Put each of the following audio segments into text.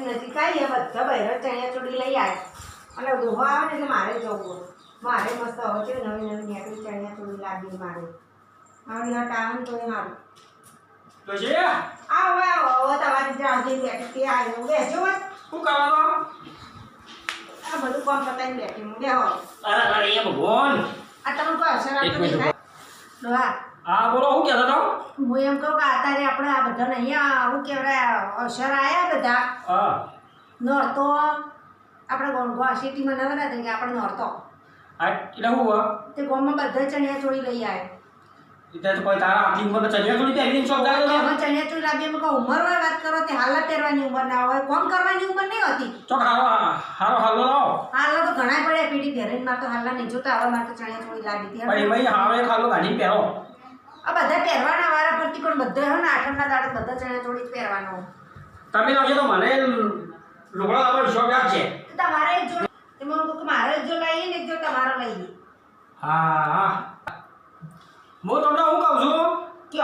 નવરાત્રી નથી કાંઈ એ બધા બહેરો ચણિયા ચોડી લઈ આવે. અને દોહો આવે ને મારે જવું મારે મસ્ત હવે છે નવી નવી નીકળી ચણિયા ચોળી લાગી મારે. હવે હટ આવે ને તોય મારું આવો આવો હવે તમારી જાણજી બેઠી તે આવ્યો બેસજો. શું કરવાનો? આ બધું કામ પતાવીને બેઠી હું. બેહો. અરે અરે એ ભગવાન. આ તમે કોઈ અસર આપતો દેખાય ડોહા હા બોલો હું કહેતા હતા? હું એમ કહું કે અત્યારે આપણે આ બધાને અહીંયા શું કહેવાય અસર આવ્યા બધા. હા. નોરતો આપણે ગોંડવા સિટીમાં નવરાત્રી કે આપણે નોરતો. આ એટલે હું તે ગામમાં બધા ચણિયા ચોળી લઈ આવ્યા એટલે તો કોઈ તારા હાથી ઉપર ચણિયા ચોળી પહેરીને શોખ જાય તો ચણિયા ચોળી લાવીએ એમાં કહું ઉંમર વાત કરો તે હાલત પહેરવાની ઉંમર ના હોય. કોમ કરવાની ઉંમર નહીં હોતી? ચોક હારો હારો હાલો લાવો. હાલના તો ઘણા પડ્યા પેઢી પહેરીને મારે તો હાલના નહીં જોતા હવે મારે તો ચણિયા ચોળી લાવી હતી. ભાઈ ભાઈ હારો એક હાલો ગાડી પહેરો. આ બધા પહેરવાના વારા પરથી પણ બધા હે ને આઠમના દાડે બધા ચણિયા ચોળી જ પહેરવાનો. તમે લાવજો તો મને લુગડા લાવવાનો શોખ યાદ છે. તમારે એક જો એમાં હું મારે જો લઈએ ને જો તમારો લઈએ. હા હા. હું તમને શું કહું છું? કે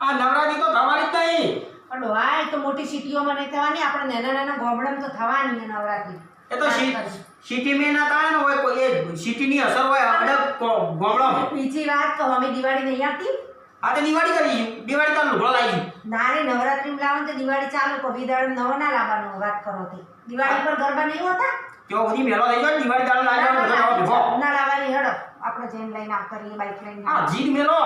આ નવરાત્રી તો થવાની જ નહીં. પણ ડોહા તો મોટી સિટીઓમાં નહીં થવાની આપણે નાના નાના ગામડામાં તો થવાની નવરાત્રી. એ તો સિટી મે ના થાય ને હોય કોઈ એ સિટીની અસર હોય અડગ ગોમડામાં. બીજી વાત તો અમે દિવાળી નહીં આવતી. આ તો દિવાળી કરી દિવાળી તો લુગડો લાવી નાની નવરાત્રી લાવો તો દિવાળી ચાલુ કહો વિદાળ નવો ના લાવવાનો વાત કરો તે. દિવાળી પર ગરબા નહીં હોતા? જો બધી મેળો થઈ જાય દિવાળી દાડો લાવવાનો બધો નવો ના લાવવાની હડો. આપણે જેમ લઈને આવતા કરીએ બાઈક લઈને. હા જીત મેળો.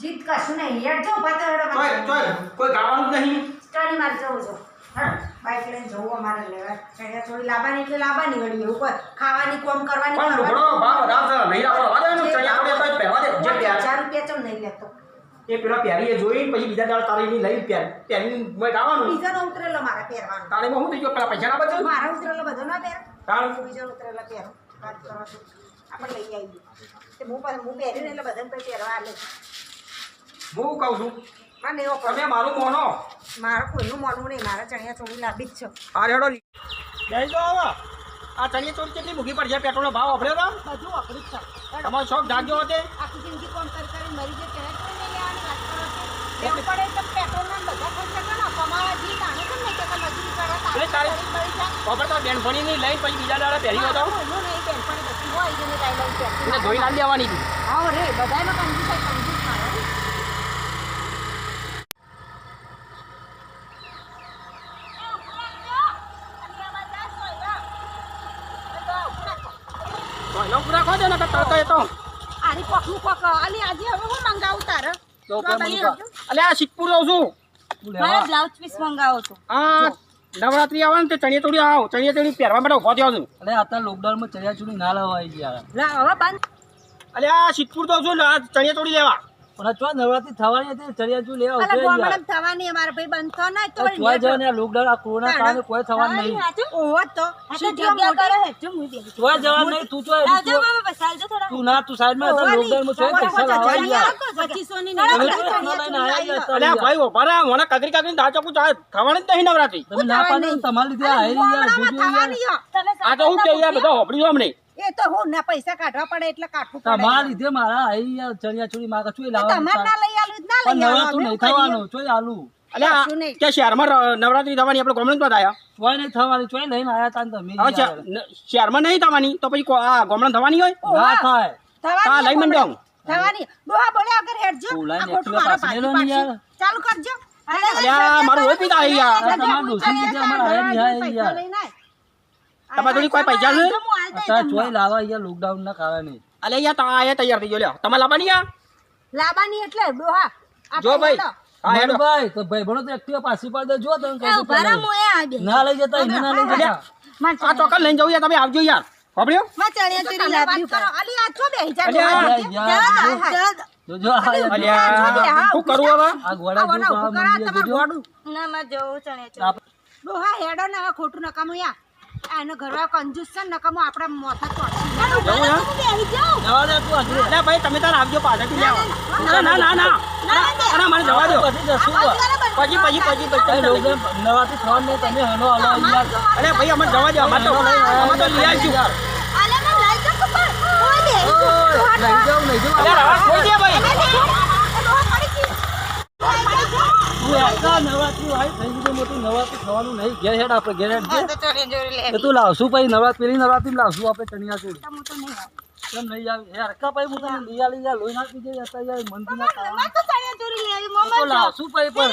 જીત કશું નહીં. હેડ જો પાછળ હડો તોય કોઈ ગાવાનું નહીં. સ્ટડી માં જવું જો હડો. બાઈક લઈને જવું અમારે લેવા ચણિયા ચોળી લાવવાની એટલે લાવવાની વળી ઉપર. ખાવાની કોમ કરવાની પણ લુગડો ભાવ વધારે નહીં રાખો વાદે ચણિયા ચોળી તો પહેરવા દે. જે પહેર હજાર રૂપિયા ચમ નહીં લેતો. એ પેલા પહેરીએ જોઈ પછી બીજા દાળ તારી ની લઈ પહેર પહેરી મેં ગાવાનું બીજાનો ઉતરેલો મારે પહેરવાનો. તાળીમાં હું થઈ ગયો? પેલા પૈસા ના બચે? મારા ઉતરેલો બધો ના પહેર. હું બીજાનો ઉતરેલો પહેરો. વાત કરો આપણે લઈ આવીએ. તે હું હું પહેરીને એટલે બધાને પહેરવા લે હું કહું છું મને એવો તમે મારું મોનો. મારે કોઈનું માનવું નહીં મારે ચણિયા ચોળી જ છે. આ રેડો લઈ જો આવો. આ ચણિયા ચોળી કેટલી મૂકી પડશે પેટ્રોલનો ભાવ અભડ્યો તો? બધું જ છે. તમારો શોખ જાગ્યો હતે? આખી જિંદગી કોમ કરી કરીને મરી ચણિયા ચોળી લેવાની વાત કરો છો? એવું પડે તો પેટ્રોલના બધા ખર્ચા કરો કમાવા જઈએ તાણે કેમ નહીં કે મજૂરી કરો તારે- તારે ખબર તો બેનપણીની લઈને પછી બીજા દાડે પહેરી હતો નહીં બેનપણી બધી હોય જેને લઈ ધોઈ ના દેવાની હતી હા રે કંજૂસ તો એનો દે ને કે એ તો. આરી પકલું પક આલી આજે હવે હું મંગાવું તારે? અલે આ સિદ્ધપુર લઉં છું. મારે બ્લાઉઝ પીસ મંગાવો આ નવરાત્રી આવે ને તે ચણિયા ચોળી આવો. ચણિયા ચોળી પહેરવા માટે ઊભો થયો છું. અરે અત્યારે લોકડાઉનમાં ચણિયા ચોળી ના લેવાય ગયા. હવે બંધ. અલે આ સિદ્ધપુર તો છું. ચણિયા ચોળી લેવા. નવરાત્રી થવાની હતી ચણિયા લેવા અલા ઉભે થવાની અમારા ભાઈ બંધ થો ના તો ચોય જવા ને લોકડાઉન આ કોરોના કારણે કોઈ થવાનું નહીં. ઓહો તો જવાનું નહીં તું ભાઈ મને થવાની જ નહીં નવરાત્રી. તમે ના પાડો તમારી લીધે આયરી યાર આ તો હું કે યાર બધો હોપડી અમને. એ તો હું ના પૈસા કાઢવા પડે એટલે કાઢવું તમારા પડે. લીધે મારા યાર ચણિયા ચોળી માગા ચોય તમારે તમાર ના લઈ આલું ના લઈ નવરાત્રું તો નહીં થવાનું ચોય આલું. અલે. કે શહેરમાં નવરાત્રી થવાની આપણે ગમણ તો આયા ચોય નહીં થવાની ચોય લઈને આયા તા તમે અચ્છા શહેરમાં નહીં થવાની તો પછી આ ગમણ થવાની હોય? ના થાય. થવાની લઈ મંડો. થવાની. ડોહા બોલ્યા વગર હેડજો. આ ખોટું ને મારા પાછી. ચાલુ કરજો. અલે મારું હોય પીતા આવી યાર આ તમારા અમાર આયા નહીં આયા યાર. તમારા જોડે કોઈ પૈસા છે? અત્યારે ચોય લાવવા યાર લોકડાઉન ના કારણે અલે યાર તા આયા તૈયાર થઈ ગયો લ્યો તમે લાવવાની યાર લાબાની એટલે ડોહા જો ભાઈ હા હેડો ભાઈ તો ભાઈ ભણો તો એક્ટિવા પાછી પાડ દે જો તમે કહી દો પહેલા. ના લઈ જતા એને ના લઈ જતા આ ચોકન લઈને જવું યાર તમે આવજો યાર હોપડ્યો અલી આ છો જા જા, જા, જા. અલ્યા કરું હવે ડોહા હેડો ને ખોટું નકામું આ ઘરવા ઘરવાળો કંજૂસ છે નકામું આપણે મોથા ચોટશે જવું યાર જવા દે તું આગળ. અલે ભાઈ તમે તાર આવજો પાછળથી. લેવા. ના ના ના ના મને જવા દો. પછી પછી પછી પછી નવાથી ફોન ને તમે હનો હલો યાર. અરે ભાઈ અમે જવા દો. અમે તો અમે તો લઈ. ઓય, નહીં જાઉં, નહીં જાઉં. ભાઈ? તું લાવશું પછી નવરાત્રી પેલી નવરાત્રી લાવશું આપણે ચણિયા ચોળી કેમ નહીં આવે યાર પછી હું તને લોહી ના તો લાવશું પછી પણ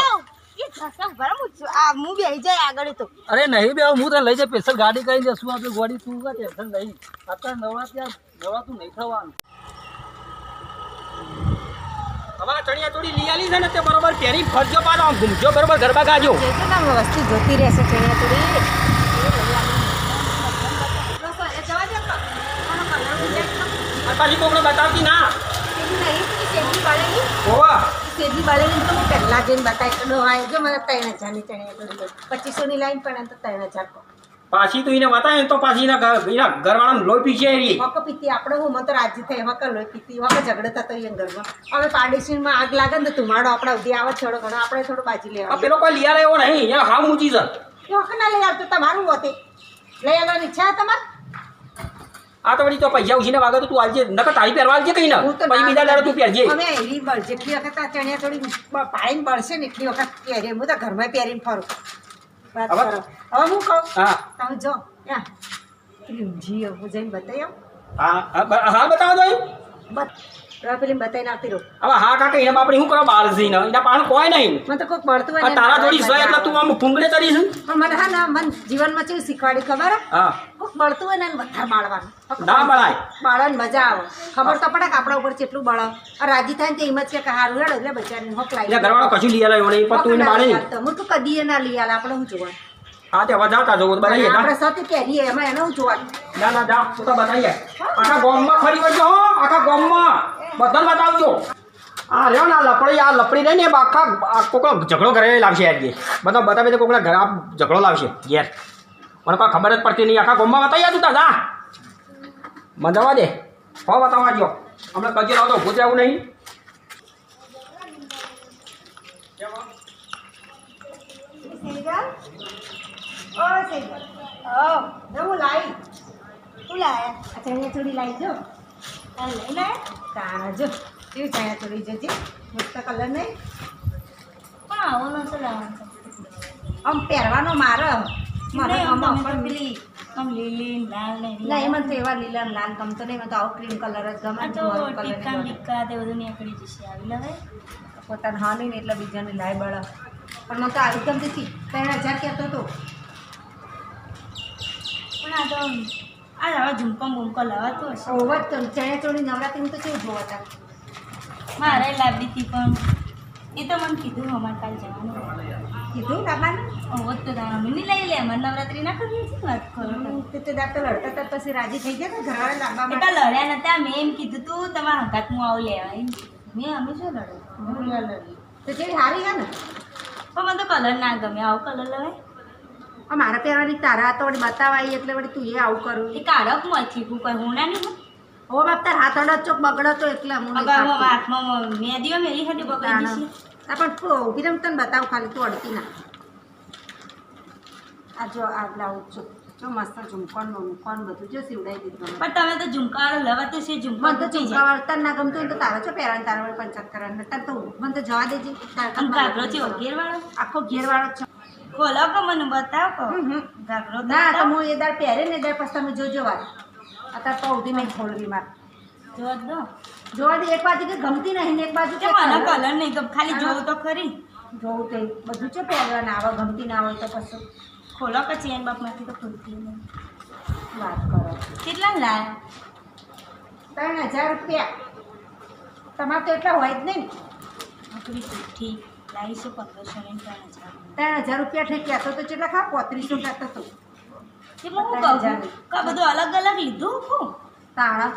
અરે નહીં બે હું તને લઈ જાય સ્પેશિયલ ગાડી કરી જશું આપણે ગોડી તું ટેન્શન નહીં અત્યારે નવરાત્રી નવા તું નહીં થવાનું તમારા ચણિયા ચોળી લઈ આલી છે ને તે બરોબર પહેરી ફરજો પાડો આમ ઘૂમજો બરોબર ગરબા ગાજો. વસ્તુ જોતી રહેશે ચણિયા ચોળી. પાછી કોકને બતાવતી ના. હોવા. સેજી બાળીને તો હું પહેલાં જઈને બતાવી ડોહાય જો મને ત્રણ હજારની ચણિયા ચોળી પચીસોની લાઈન પણ તો ત્રણ હજાર પાછી તું એને બતાવે તો પાછી એના ઘર- એના ઘરવાળાને લોહી પીછે એરી વખત પીતી આપણે હું મત રાજી થઈ વક લોહી પીતી વખત ઝઘડો થતો એ ઘરમાં. હવે પાડોશીમાં આગ લાગે ને તો ધુમાડો આપણા ઉધી આવે થોડો ઘણો આપણે થોડો બાજી લેવા. પેલો કોઈ લિયા એવો નહીં યાર હાવ ઊંચી છે. એ વખત ના લઈ આવતો તમારું હોતે લઈ આવવાની ઈચ્છા તમારે? આ તો વળી તો પૈસા ઉછીને વાગે તો તું આલજે નકર તારી પહેરવા આલજે કઈ ના? પછી બીજા દાડે તું પહેરજે. હવે એવી બળ જેટલી વખત આ ચણિયા થોડી પાડીને બળશે ને એટલી વખત પહેરે હું તો ઘરમાં પહેરીને ફરું. વાત કરો. હવે હું કહું? હા. તમે જો યા. પેલી ઊંઘી હું જઈને બતાવી આવું. હા હા હા બતાવો એમ. બસ પેલી બતાવીને આવતી રહું હવે હા કાકા એને બાપડી શું કરવા બહાર જઈને એના પાણ કોઈ નહીં. મને તો કોઈક બળતું હોય તારા બળવાની જોડી એટલે તું આમ ફૂંગડે ચડીશ ને? પણ મને હા ના મન જીવનમાં કેવું શીખવાડી ખબર? હે? હા હોય ને એને વધારે બાળવાનું. ના બળાય. બાળવાની મજા આવે. ખબર તો પડે કે આપણા ઉપર કેટલું બળ આ રાજી થાય ને તો એમ જ કે હારું હેડો એટલે બચારીને હોક લાવી ઘરવાળો કશું લઈ આવ્યો નહીં પણ તું બાળે હું તો કદી ના લઈ આલે આપણે શું જોવાનું? હા તે જાતા જવું બનાવીએ. આપણે સાથે પહેરીએ એમાં એને જોવા જોવાનું. ના ના જા તું તો આખા ગોમમાં ફરી વળજો હો આખા ગોમમાં. બધાને બતાવજો. આ રહ્યો ને આ લપડી આ લપડી રહી ને આખા આ કોકનો ઝઘડો ઘરે લાવશે આજે. બધા બતાવે તો કોકના ઘરે ઝઘડો લાવશે ઘેર. મને કોઈ ખબર જ પડતી નહીં. આખા ગોમમાં બતાવી તું તા જા. મજાવા દે. હો બતાવવા જો. હમણાં કજે લાવતો ઊભું જવું નહીં. ઓ સેગલ ઓ લાવી શું લાયા આ લાવી જો આ લઈ લે તારા જો કેવી ચણિયા ચોળી કલર નહીં પણ આવો નતો આમ પહેરવાનો મારો મારે આમ પેલી આમ લીલી એમાં તો એવા લીલા લાલ ગમતો નહીં તો આવો કલર જ ગમે તો ટીકા તે બધું નીકળી જશે આવી લવે પોતાને હા નહીં એટલે બીજાને લાય બળ પણ મને તો આવી ગમતી ત્રણ હજાર કહેતો હતો આ તો આ હવે ઝુમકો બુમકો લવાતું હશે. ઓવર તો ચણે ચોળી નવરાત્રી તો કેવું જોવા હતા મારે લાવી હતી પણ એ તો મને કીધું અમારે કાલ જવાનું. કીધું લાવવાનું ઓવર તો તારા મમ્મી લઈ લે અમારે નવરાત્રી ના કરવી છે વાત કરો તો. તે તો લડતા હતા પછી રાજી થઈ ગયા ને ઘરવાળા તો માટે. લડ્યા નતા મેં એમ કીધું તું તમારા હંગાત હું આવું લેવા એમ મેં અમે શું લડ્યું? લડી તો જેવી હારી ગયા ને? પણ મને તો કલર ના ગમે આવો કલર લવાય. મારા પહેરવાની તારા વળી બતાવાય એટલે વળી તું એ આવું કરું. એ કાઢકમાંથી હું કઈ હું ના નહીં હો. બાપ તાર હાથ અડદ ચોક બગડો તો એટલે હું. હાથમાં મેદીઓ મેલી હડી બગડી. પણ તું ઊભી રમ તને બતાવું ખાલી તું અડતી ના. આ જો આ બ્લાઉઝ જો જો મસ્ત ઝુમકોન ઝુમકોન બધું જો સીવડાવી દીધું પણ તમે તો ઝુમકાવાળો લવા તો છે ઝુમકા તો તૂટી ઝુમકા જાય. વાળતા ના ગમતું તો તારો છો પહેરવાનું તારા પંચાયત કરવાનું તાર તો મને તો જવા દેજે. ઘાઘરો છે આખો ઘેરવાળો છે. ખોલો કે મને બતાવો. ઘાઘરો ના તો હું એ દાળ પહેરે ને એ પછી તમે જોજો વાત. અત્યારે તો ઉધી નહીં ખોલવી માર. જોવા દો. જોવા દે એક બાજુ કે ગમતી નહીં ને એક બાજુ કે મને કલર. નહીં ગમ ખાલી જોવું તો ખરી. જોવું તો બધું છે પહેરવાના આવે ગમતી ના હોય તો પછી. ખોલો કે ચેન બાપમાંથી તો ખુલતી નહીં. વાત કરો. કેટલા લાય? ત્રણ હજાર રૂપિયા. તમારે તો એટલા હોય જ નહીં ઠીક છે પંદરસો ને ત્રણ હજાર. ત્રણ હજાર રૂપિયા થઈ ગયા તો કેટલા ખા પોત્રીસો કહેતો તો એમાં હું કહું હજાર. બધું અલગ અલગ લીધું હું? તારા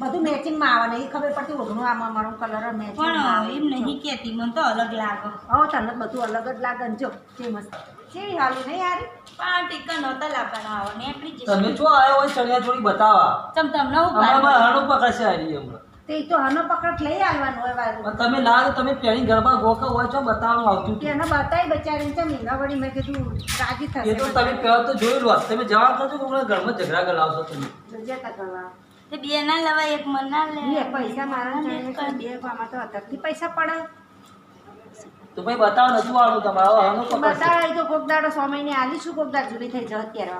બધું મેચિંગમાં આવે ને એ ખબર પડતી ઓઢણું આમાં મારો કલર પણ એમ મેચિંગ નહીં કહેતી મને તો અલગ લાગે. હવે તને બધું અલગ જ લાગે ને જો જે મસ્ત. કેવી હાલી નહીં યાર? પણ આ ટીકા નહોતા લાવવાના આવો ને જશે તમે જો આવ્યો હોય ચણિયા ચોળી બતાવા. તમ તમને હું હમણાં પકડશે આવી હમણાં તે તો હનો પકડ લઈ આવવાનું હોય વારું. તમે ના તમે પેણી ગરબા ગોકા હોય છો બતાવવાનું આવતું હતું. એને બતાવી બચારી છે મીના વળી મેં કીધું રાજી એ તો તમે પહેલા તો જોયેલું હોત. તમે કરજો કે ઘરમાં ઝઘડા કરાવશો તમે. જતા કરવા. તે બે ના લેવાય એક મન ના લે. લે પૈસા મારા બે આમાં તો અતરથી પૈસા પડે. તો ભાઈ બતાવો નથી વાળું તમારે. બતાવે તો કોક દાડો સો મહિને આલી છું કોક દાડ જુદી થઈ જવા ત્યારે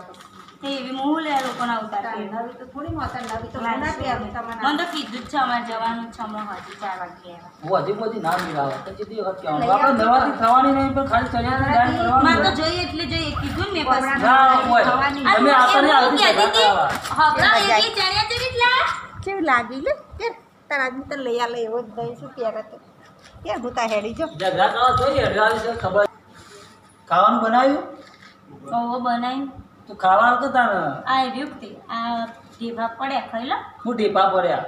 એવી હું લે લોકોના ઉતાર નવી તો થોડી મોતર નવી તો ના પહેરું તમને મને તો કીધું જ છે અમારે જવાનું છે હમણાં હજી ચાર વાગે હું હજી બધી ના મિલાવે તો જેટલી વખત કહેવાનું આપણે આવજો. થવાની નહીં પણ ખાલી ચણિયાની દાળ કરવાની તો જોઈએ એટલે જોઈએ કીધું ને મેં પછી. ના હોય. થવાની. આપણને આવતી કહેતી ઝઘડા હતી, કરાવવા. હગા એવી ચણિયાચોળી જ લાવ. કેવી લાગી લે? કે તારા આદમી તો લઈ આલે એવો જ દઈ શું પહેરે તો. કે હું તા હેડી જો ઝઘડા કરવા જોઈએ અઢાર ખબર. ખાવાનું બનાવ્યું? ઓવો બનાવી તો ખાવાનું તો તારે આ રહ્યું આ ઢેફા પડ્યા ખાઈ લો. હું ટીપા પડ્યા.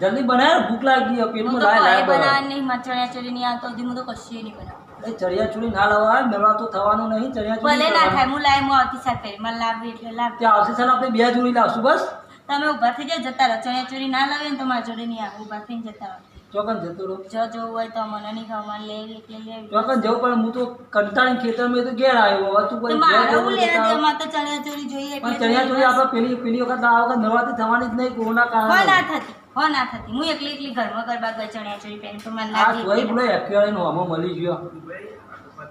જલ્દી બનાય ભૂખ લાગી તો લાય લાય કોઈ નહીં બનાવવાની ચણિયા મારે નહીં આવતો હું તો કશું નહીં બનાવું. એ ચણિયાચોળી ના લાવવા મેળવા તો થવાનું નહીં ચણિયાચોળી ભલે ના થાય હું લાય હું આવતી સાથે મને લાવવી એટલે લાવ ત્યાં આવશે સાલ આપણે બે જોડી લાવશું બસ? તમે ઊભા થઈ જાઓ જતા રહો. ચણિયાચોળી ના લાવે ને તો મારા જોડે નહીં આવે ઊભા થઈને જતા રહો. ચોકન જતો રહો. જો જોવું હોય તો મને નહીં મને લેવી કે લેવી? ચોકન જવું પણ હું તો કંટાળીને ખેતરમાં તો ઘેર આવ્યો હવે તું કોઈ મારે હું લેવા દે? મારે તો ચણિયાચોળી જોઈએ પણ ચણિયા ચણિયાચોળી આપણે પેલી પેલી વખત આ વખત નવાથી થવાની જ નહીં કોરોના હો ના થતી હો ના થતી. હું એકલી એકલી ઘરમાં ગરબા ગઈ ચણિયાચોળી પહેરી તો મને આ કોઈ બોલે એકેવાળીનો આમાં મળી ગયો.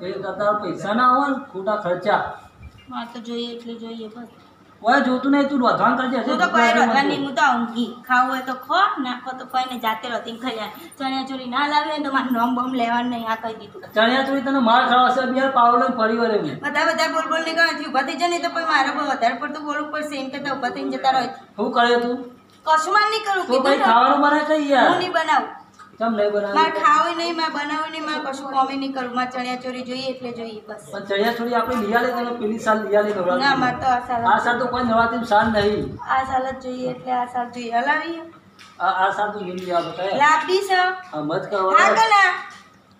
એ કરતા પૈસા ના હોય ને ખોટા ખર્ચા. મારે તો જોઈએ એટલે જોઈએ બસ. ઓય જોતું નહીં તું રોધવાન કરજે હું તો કોઈ રોધવાન નહીં હું તો ઊંઘી. ખાવું હોય તો ખો નાખો તો કોઈને જાતે રોતી ખાઈ લે. ચણિયાચોળી ના લાવે તો મારે નોમ બમ લેવાનું નહીં આ કહી દીધું. ચણિયાચોળી તને માર ખાવાશે બે પાવલો ફરી વળે એવું. બધા બધા બોલ બોલ ને કહે ઊભા થઈ જાય તો પછી મારે બહુ વધારે પડતું બોલવું પડશે એમ કરતા ઊભા થઈને જતા રહે. શું કરે તું? કશું માર નહીં કરું તો ભાઈ. ખાવાનું બનાય કઈ હું નહીં બનાવું. ચમ નહીં મારે બનાવી ખાવું નહીં મારે બનાવવું નહીં મારે કશું કોમી નહીં કરું મારે ચણિયાચોળી જોઈએ એટલે જોઈએ બસ. પણ ચણિયાચોળી આપણે લીયા લે તને પેલી સાલ લીયા લે નવરાત્રી. ના મારે તો આ સાલ આ સાલ તો કોઈ નવરાત્રી સાલ નહીં. આ સાલ જ જોઈએ એટલે આ સાલ જોઈએ. હલાવી આ આ સાલ તો લીલી લીયા બતાય લાપડી છે. આ મત હા કે કરવા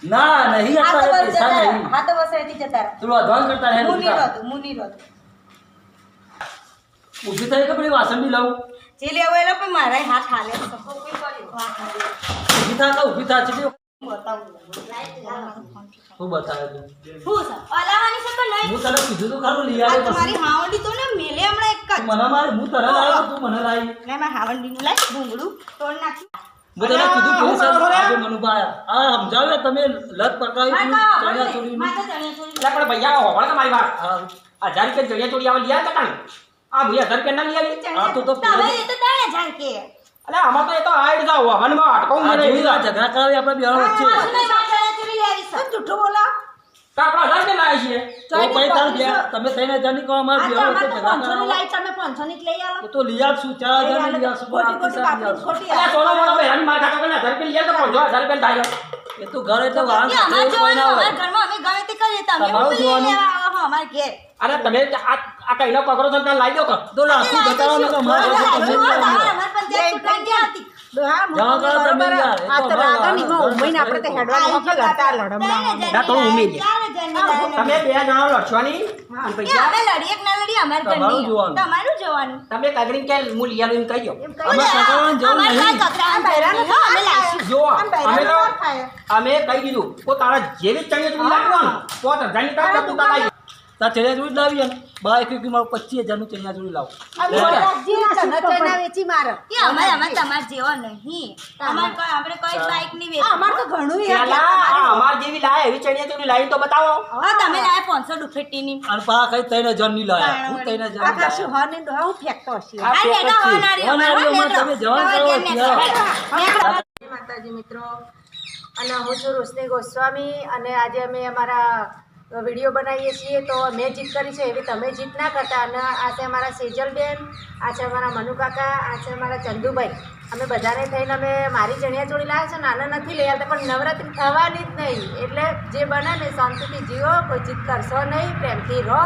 ના નહીં આ તો પૈસા નહીં. હા તો બસ એથી જતા. તું અધવાન કરતા રહે મુની નહીં ઊભી રોતું, ઊભી થઈ કે પેલી વાસણ બી લઉં. જે લેવો એ લો, પણ મારા હાથ હાલે છે. વાહ, હાલે. ઊભી થા તો ઊભી થા છે હું બતાવે તું શું છે? હલાવવાની છે કે નહીં? હું તને કીધું તો ખરું લઈ આવે તમારી હાવડી તો ને મેલે હમણાં એક જ. મને મારે હું તને લાવ્યો તું મને લાવી લે, મારા હાવડીનું લાય, ભૂંગળું તોડ નાખ્યું. મેં તને કીધું પેલી સાલ આજે મનુભાઈ આ સમજાવ્યા તમે લત પકડાવી તો ચણિયા પણ ભૈયા મારી વાત હજાર રૂપિયા ચણિયાચોળી આવે લીયા હતા કાં? આ ભાઈ હજાર રૂપિયા ના લઈ આવી આ તો તો તમે એ તો ત્રણ હજાર કે. અલે આમાં તો એ તો હાઈડ જાવ વાહનમાં અટકાવું આ મને જોઈ લો, આ ઝઘડા કરાવી આપણે બે જણા વચ્ચે કશું નહીં, મારે ચણિયાચોળી લેવી છે. જૂઠું બોલો તો આપણે હજાર રૂપિયા લાવીએ છીએ તો પછી તાર બે- તમે ત્રણ હજારની કહો અમારે બે આ તો વચ્ચે અમારે તો ઝઘડા પાંચસોની કરાવો. લાઈ તમે પાંચસોની જ લઈ આવો એ તો લઈ આવશું ચાર હજારની લઈ આવશું પણ ખોટી આટલી ખોટી સાલ લઈ આવશું. કાપડી ખોટી અલે સોનો મોનો ભાઈ માર ખાતો કરીને હજાર રૂપિયા લઈ આવે તો પાંચસો હજાર રૂપિયા થાય એ તો ઘર એટલે વાહન કે અમારે એવું કોઈ ના જોવાનું, હોય. અમારા ઘરમાં અમે ગમે તે કરીએ, તમે તમારું મોકલી જોવાનું. લેવા આવો, હો, અમારે ઘેર. અરે તમે આ આ કઈનો પકડો છો ને ત્યાં દો કે તો બતાવો ને તમે અમે કે ના લડીએ, અમારે તમારું ઘરની. જોવાનું. તમારું જોવાનું. તમે કગરીને કે હું લઈ એમ દો. અમે. કાંઈ દીધું તારા જેવી લાગવાનો? તો તારા તાર ચણિયા ચોળી લાવી ને બા એક એક મારું પચીસ હજારનું ચણિયા ચોળી લાવો. વેચી મારે. કે અમારે અમારે તમારે જેવા નહીં. અમારે કોઈ આપણે કોઈ બાઈક નહીં વેચી અમારે તો ઘણું યાર. પેલા આ અમાર જેવી લાય એવી ચણિયા ચોળી લાવી તો બતાવો. હા તમે લાયા પાંચસો દુફેટીની અને પા કઈ ત્રણ હજારની લાયા. હું ત્રણ હજાર આ ની હો ને ડોહા હું ફેંકતો હશે. આ આ ફેંક જ લેતા છે. હોનારી હોનારી અમારે અમારે તમે જવાન કરો, હવે ત્યારે. નેકળો. જય માતાજી મિત્રો અને હું છું રોશની ગોસ્વામી અને આજે અમે અમારા વીડિયો બનાવીએ છીએ તો મેં જીત કરી છે એવી તમે જીત ના કરતા. અને આ છે અમારા સેજલબેન, આ છે અમારા મનુકાકા, આ છે અમારા ચંદુભાઈ. અમે બધાને થઈને અમે મારી ચણિયાચોળી લાવ્યા છે. નાના નથી લઈ આવતા, પણ નવરાત્રિ થવાની જ નહીં. એટલે જે બને ને શાંતિથી જીવો, કોઈ જીત કરશો નહીં, પ્રેમથી રહો.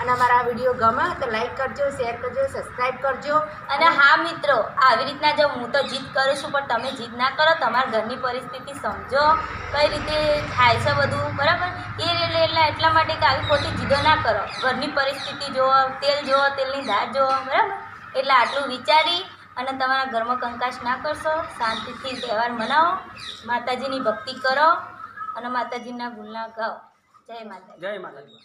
અને અમારા વીડિયો ગમે તો લાઈક કરજો શેર કરજો સબસ્ક્રાઈબ કરજો. અને હા મિત્રો આવી રીતના જો હું તો જીત કરું છું પણ તમે જીત ના કરો તમારા ઘરની પરિસ્થિતિ સમજો કઈ રીતે થાય છે બધું બરાબર? એ એટલે એટલા એટલા માટે કે આવી ખોટી જીદો ના કરો. ઘરની પરિસ્થિતિ જુઓ તેલ જુઓ તેલની ધાર જુઓ બરાબર? એટલે આટલું વિચારી અને તમારા ઘરમાં કંકાશ ના કરશો શાંતિથી તહેવાર મનાવો માતાજીની ભક્તિ કરો અને માતાજીના ગુલના ગાઓ. જય માતા જય માતાજી.